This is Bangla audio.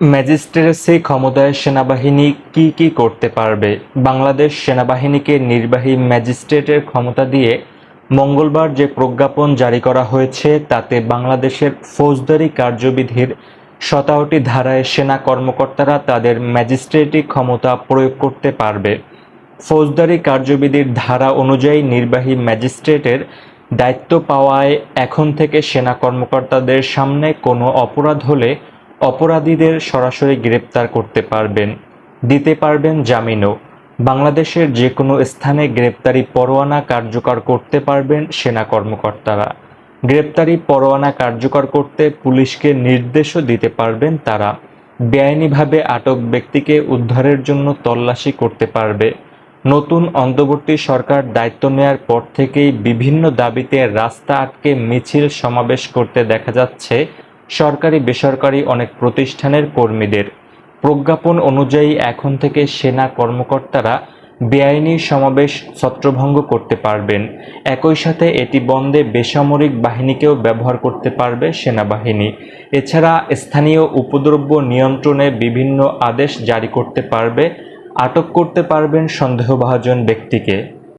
ম্যাজিস্ট্রেসি ক্ষমতায় সেনাবাহিনী কি কি করতে পারবে? বাংলাদেশ সেনাবাহিনীকে নির্বাহী ম্যাজিস্ট্রেটের ক্ষমতা দিয়ে মঙ্গলবার যে প্রজ্ঞাপন জারি করা হয়েছে, তাতে বাংলাদেশের ফৌজদারি কার্যবিধির শতাওটি ধারায় সেনা কর্মকর্তারা তাদের ম্যাজিস্ট্রেটি ক্ষমতা প্রয়োগ করতে পারবে। ফৌজদারি কার্যবিধির ধারা অনুযায়ী নির্বাহী ম্যাজিস্ট্রেটের দায়িত্ব পাওয়ায় এখন থেকে সেনা কর্মকর্তাদের সামনে কোনো অপরাধ হলে অপরাধীদের সরাসরি গ্রেপ্তার করতে পারবেন, দিতে পারবেন জামিনও। বাংলাদেশের যে কোনো স্থানে গ্রেপ্তারি পরোয়ানা কার্যকর করতে পারবেন সেনা কর্মকর্তারা। গ্রেপ্তারি পরোয়ানা কার্যকর করতে পুলিশকে নির্দেশও দিতে পারবেন তারা। বেআইনিভাবে আটক ব্যক্তিকে উদ্ধারের জন্য তল্লাশি করতে পারবে। নতুন অন্তর্বর্তী সরকার দায়িত্ব নেয়ার পর থেকেই বিভিন্ন দাবিতে রাস্তা আটকে মিছিল সমাবেশ করতে দেখা যাচ্ছে সরকারি বেসরকারি অনেক প্রতিষ্ঠানের কর্মীদের প্রজ্ঞাপন অনুযায়ী এখন থেকে সেনা কর্মকর্তারা বেআইনি সমাবেশ ছত্রভঙ্গ করতে পারবেন। একই সাথে এটি বন্ধে বেসামরিক বাহিনীকেও ব্যবহার করতে পারবে সেনাবাহিনী। এছাড়া স্থানীয় উপদ্রব্য নিয়ন্ত্রণে বিভিন্ন আদেশ জারি করতে পারবে, আটক করতে পারবেন সন্দেহভাজন ব্যক্তিকে।